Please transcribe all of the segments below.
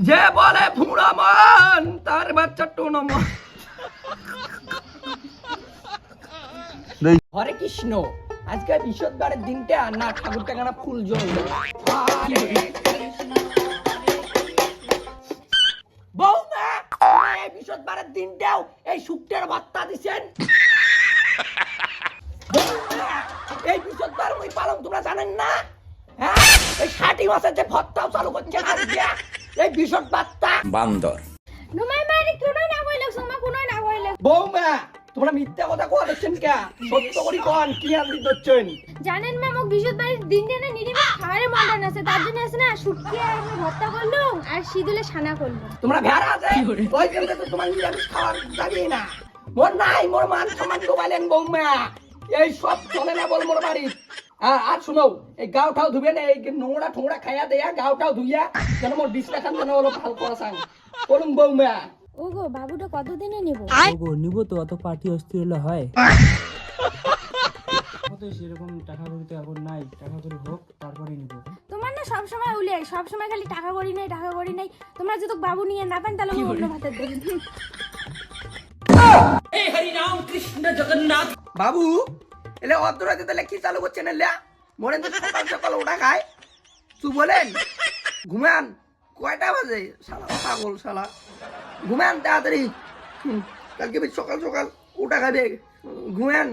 যে বলে ফুড়ামন তার বাচ্চা টোনমন হরে কৃষ্ণ আজকে বিশদবারের দিনটা না ঠাকুর টাকানা ফুল জল বৌমা দিনটাও এই শুক্তের ভত্তা দিছেন? এই বিশদবার ওই পালন তোমরা জানেন না? হ্যাঁ এই ষাটি মাসের যে ভত্তাও চালু করছে আজকে এই বান্দর। তোমার মায়ের কোনোই না কইলে তোমার কোনোই না কইলে বৌমা তোমরা মিথ্যা কথা কোয়া দিচ্ছেন কে? সত্য করি কন কি আনলি দিচ্ছেন জানেন মা মোক বিশুদ বাড়ির দিন দিনে নিরিমে খাবারের মন্ডন আছে তার জন্য আছে না শুটকি আর আমি ভর্তা করল আর শীতলে ছানা করল তোমরা ভেড়া আছে? ওই জন্য তো তোমার নিরামিষ খাওয়ার দাঁড়িয়ে না। মোর নাই মোর মান সম্মান ডোবাইলেন বৌমা। এই সব চলে না বল মোর বাড়ি আর শুনো এই গাও ঠাও ধুবে না এই নোংরা ঠোংরা খাইয়া দেয়া গাও ঠাও ধুইয়া যেন মোর খান যেন হলো ভালো করা সাং বলুন বৌমা ও গো বাবুটা কতদিনে নিব ওগো নিব তো অত পার্টি অস্থির হলে হয় সেরকম টাকা করি তো এখন নাই টাকা করি হোক তারপরে নিব তোমার না সব সময় উলে সব সময় খালি টাকা করি নাই টাকা করি নাই তোমরা যদি বাবু নিয়ে না পান তাহলে অন্য ভাতের দেবেন বাবু এলে অর্ধরাতে তাহলে কি চালু করছেন এলে? মনে তো সকাল সকাল ওটা খায়। তুই বলেন ঘুমান কয়টা বাজে? শালা পাগল শালা। ঘুমান তাড়াতাড়ি। কালকে বেশ সকাল সকাল ওটা খাবে। ঘুমান।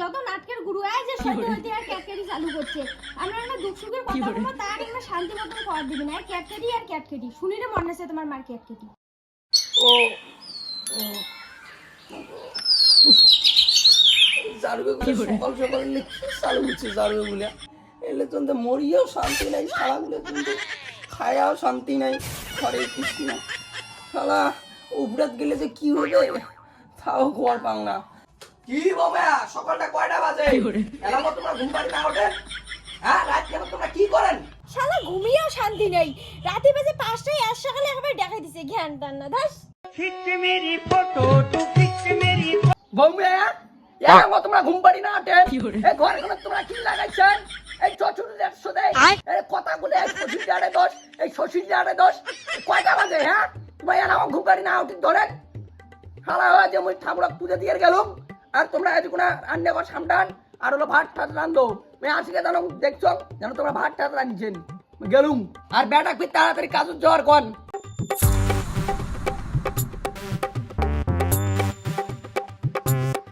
যত নাটকের গুরু আয় যে সহ্য হইতে আর ক্যাটকেরি চালু করছে। আমরা না দুঃখ সুখের কথা বলব তার আমরা শান্তি মতন খাওয়ার দিবি না। ক্যাটকেরি আর ক্যাটকেরি। শুনিলে মনে আছে তোমার মার ক্যাটকেরি। ও। ও। সকাল সকাল এলে কি চালু হচ্ছে জারবে এলে তো মরিয়াও শান্তি নাই শালাগুলো কিন্তু খায়াও শান্তি নাই হরে কৃষ্ণ শালা উপরাত গেলে যে কি হবে? তাও খবর পাও না। কি বাবা সকালটা কয়টা বাজে? এলাম তোমরা ঘুম পাড়ি না ওঠে? হ্যাঁ রাত কেন তোমরা কি করেন? শালা ঘুমিয়েও শান্তি নেই। রাতে বাজে পাঁচটায় আজ সকালে একবার দেখাই দিছে জ্ঞান টান না দাস। বৌমে এরকম তোমরা ঘুম পাড়ি না ওঠেন এই ঘর তোমরা কি লাগাইছেন? এই চচুর একশো দেয় এই কথাগুলো এই শশীর জাড়ে দোষ এই শশীর জাড়ে দোষ কয়টা বাজে হ্যাঁ? তোমরা এরকম ঘুম পাড়ি না উঠি ধরেন। হালা হয় যে মুই ঠাকুরক পুজো দিয়ে গেলুম। আর তোমরা ঘর সামটান আর হলো ভাত ঠাত রান্ধো। মেয়ে আসিকে জানো দেখছ যেন তোমরা ভাত ঠাত রাঁধছেন। গেলুম। আর বেটা তাড়াতাড়ি কাজুর জ্বর কন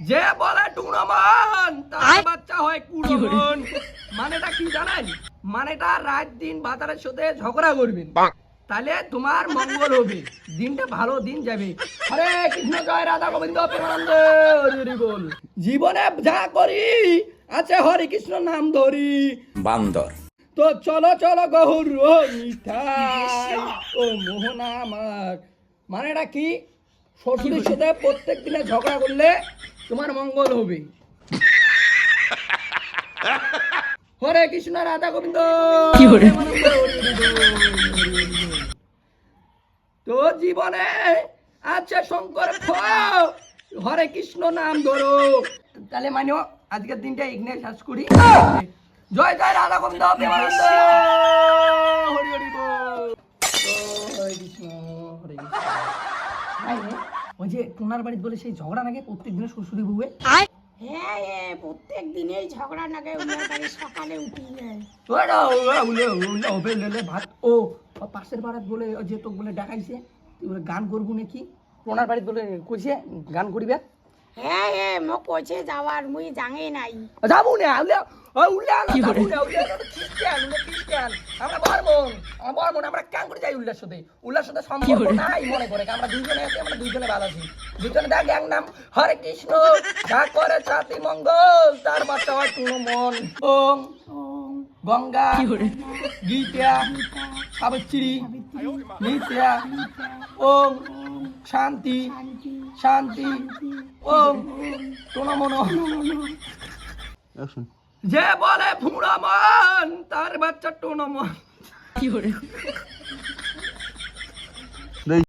যে বলে টুনামান তার বাচ্চা হয় কুড়মন। মানেটা কি জানেন? মানেটা রাত দিন বাজারের সাথে ঝগড়া করবেন। তাহলে তোমার মঙ্গল হবে। দিনটা ভালো দিন যাবে। হরে কৃষ্ণ জয় রাধা গোবিন্দ প্রেমানন্দ বল। জীবনে যা করি আছে হরে কৃষ্ণ নাম ধরি। বান্দর। তো চলো চলো গহুর ও মিঠাই ও মোহনা আমার। মানেটা কি? শ্বশুরের সাথে প্রত্যেক দিনে ঝগড়া করলে তোমার মঙ্গল হবে। হরে কৃষ্ণ রাধা গোবিন্দ। তো জীবনে আচ্ছা শঙ্কর হরে কৃষ্ণ নাম ধরো। তাহলে মানে আজকের দিনটা এখানে শেষ করি জয় জয় রাধা গোবিন্দ প্রেমানন্দ। হরি হরি বল। হরে কৃষ্ণ হরে কৃষ্ণ। ওই যে টোনার বাড়িতে বলে সেই ঝগড়া নাকি প্রত্যেক দিনে শ্বশুরি বউয়ে হ্যাঁ এ প্রত্যেক ঝগড়া নাগে উনার বাড়ি সকালে উঠি যায়। ওরা ওরা বলে ওরা হবে লেলে ভাত। ও পাশের বাড়াত বলে যে তোকে বলে ডাকাইছে তুই বলে গান করব নাকি? টোনার বাড়িতে বলে কইছে গান করিবে? হ্যাঁ এ যাওয়ার মুই জাঙে নাই। যাব না? উলে ও উলে যাব না? উলে খ্রিস্টান উলে খ্রিস্টান আমরা বর্মন আমরা বর্মন আমরা কাম করে যাই উল্লার সাথে। উল্লার সাথে সম্পর্ক নাই মনে করে আমরা দুইজনে আছি আমরা দুইজনে ভালো আছি। দুইজনে দেখ গ্যাং নাম হরে কৃষ্ণ যা করে ছাতি মঙ্গল তার বাচ্চা হয় কোনো মন। ওম গঙ্গা গীতা সাবিত্রী নিত্যা ওম শান্তি শান্তি। ও ওম টোনামন যে বলে ফুড়ামন তার বাচ্চা টোনামন